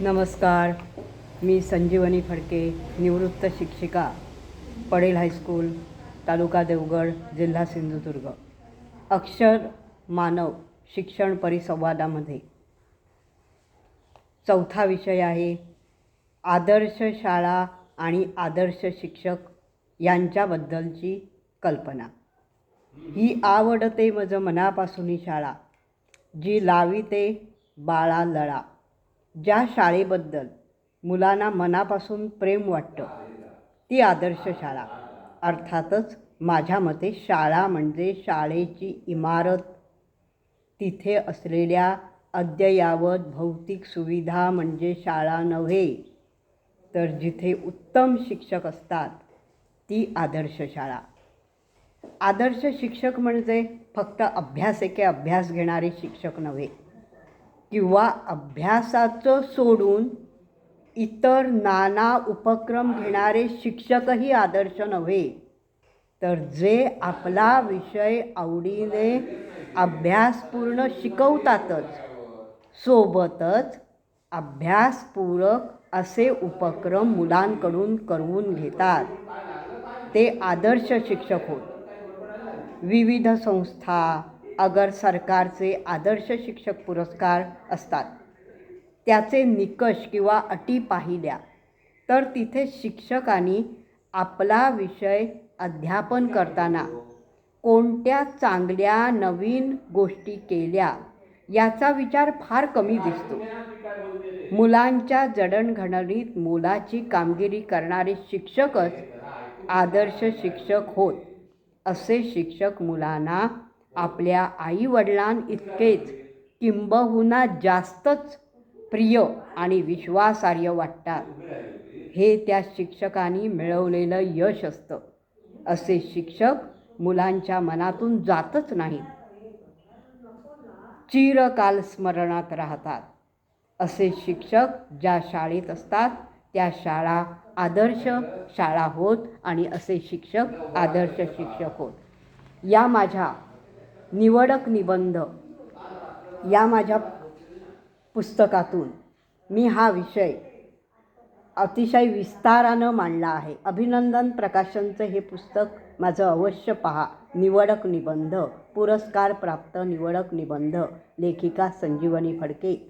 नमस्कार. मी संजीवनी फडके निवृत्त शिक्षिका पडेल हायस्कूल तालुका देवगड जिल्हा सिंधुदुर्ग. अक्षर मानव शिक्षण परिसंवादामध्ये. चौथा विषय आहे आदर्श शाळा आणि आदर्श शिक्षक यांच्याबद्दलची कल्पना. ही आवडते मज मनापासूनी शाळा जी लाविते बाळा लळा ज्या शाळेबद्दल मुलांना मनापासून प्रेम वाटतं ती आदर्श शाळा. अर्थातच माझ्या मते शाळा म्हणजे शाळेची इमारत. तिथे असलेल्या अद्ययावत भौतिक सुविधा म्हणजे शाळा नव्हे तर जिथे उत्तम शिक्षक असतात ती आदर्श शाळा. आदर्श शिक्षक म्हणजे फक्त अभ्यास एके अभ्यास घेणारे शिक्षक नव्हे. किंवा अभ्यासाचं सोडून इतर नाना उपक्रम घेणारे शिक्षकही आदर्श नव्हे. तर जे आपला विषय आवडीने अभ्यासपूर्ण शिकवतातच सोबतच अभ्यासपूरक असे उपक्रम मुलांकडून करवून घेतात. ते आदर्श शिक्षक होत. विविध संस्था अगर सरकारचे आदर्श शिक्षक पुरस्कार असतात त्याचे निकष किंवा अटी पाहिल्या तर तिथे शिक्षकांनी आपला विषय अध्यापन करताना कोणत्या चांगल्या नवीन गोष्टी केल्या याचा विचार फार कमी दिसतो. मुलांच्या जडणघडणीत मोलाची कामगिरी करणारे शिक्षकच आदर्श शिक्षक होत असे शिक्षक मुलांना आपल्या आईवडिलां इतकेच किंबहुना जास्तच प्रिय आणि विश्वासार्ह वाटतात. हे त्या शिक्षकांनी मिळवलेलं यश असतं. असे शिक्षक मुलांच्या मनातून जातच नाहीत. चिरकाल स्मरणात राहतात. असे शिक्षक ज्या शाळेत असतात त्या शाळा आदर्श शाळा होत आणि असे शिक्षक आदर्श शिक्षक होत. या माझ्या निवडक निबंध या माझ्या पुस्तकातून मी हा विषय अतिशय विस्तारानं मांडला आहे. अभिनंदन प्रकाशनचं हे पुस्तक माझं अवश्य पहा. निवडक निबंध पुरस्कार प्राप्त निवडक निबंध लेखिका संजीवनी फडके